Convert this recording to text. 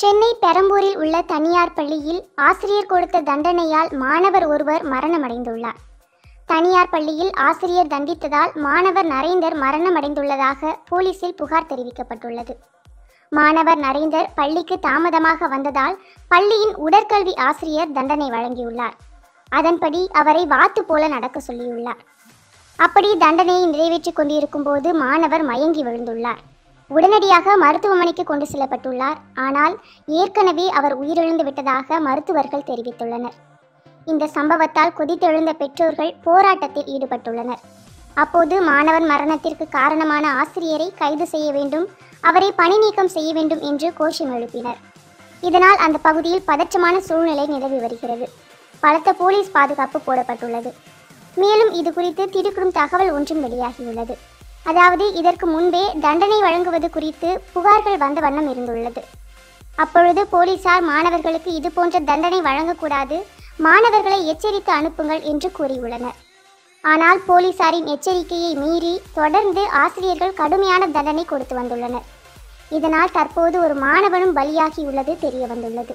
சென்னை பெரம்பூரில் உள்ள தனியார் பள்ளியில் ஆசிரியர் கொடுத்த தண்டனையால் மாணவர் ஒருவர் மரணமடைந்துள்ளார். தனியார் பள்ளியில் ஆசிரியர் தண்டித்ததால் மாணவர் நரேந்தர் மரணமடைந்துள்ளதாக போலீசில் புகார் தெரிவிக்கப்பட்டுள்ளது. மாணவர் நரேந்தர் பள்ளிக்கு தாமதமாக வந்ததால் பள்ளியின் உடற்கல்வி ஆசிரியர் தண்டனை வழங்கியுள்ளார். அதன்படி அவரை வாத்து போல நடக்க சொல்லியுள்ளார். அப்படி தண்டனையை நிறைவேற்றிக் கொண்டிருக்கும் போது மாணவர் மயங்கி விழுந்துள்ளார். உடனடியாக மருத்துவமனைக்கு கொண்டு செல்லப்பட்டுள்ளார். ஆனால் ஏற்கனவே அவர் உயிரிழந்து விட்டதாக மருத்துவர்கள் தெரிவித்துள்ளனர். இந்த சம்பவத்தால் கொதித்தெழுந்த பெற்றோர்கள் போராட்டத்தில் ஈடுபட்டுள்ளனர். அப்போது மாணவர் மரணத்திற்கு காரணமான ஆசிரியரை கைது செய்ய வேண்டும் அவரை பணி நீக்கம் செய்ய வேண்டும் என்று கோஷம் எழுப்பினர். இதனால் அந்த பகுதியில் பதற்றமான சூழ்நிலை நிலவி வருகிறது. பலத்த போலீஸ் பாதுகாப்பு போடப்பட்டுள்ளது. மேலும் இது குறித்து திடுக்கிடும் தகவல் ஒன்றும் வெளியாகியுள்ளது. அதாவது இதற்கு முன்பே தண்டனை வழங்குவது குறித்து புகார்கள் வந்த வண்ணம் இருந்துள்ளது. அப்பொழுது போலீசார் மாணவர்களுக்கு இது போன்ற தண்டனை வழங்கக்கூடாது மாணவர்களை எச்சரித்து அனுப்புங்கள் என்று கூறியுள்ளனர். ஆனால் போலீசாரின் எச்சரிக்கையை மீறி தொடர்ந்து ஆசிரியர்கள் கடுமையான தண்டனை கொடுத்து வந்துள்ளனர். இதனால் தற்போது ஒரு மாணவனும் பலியாகியுள்ளது தெரிய வந்துள்ளது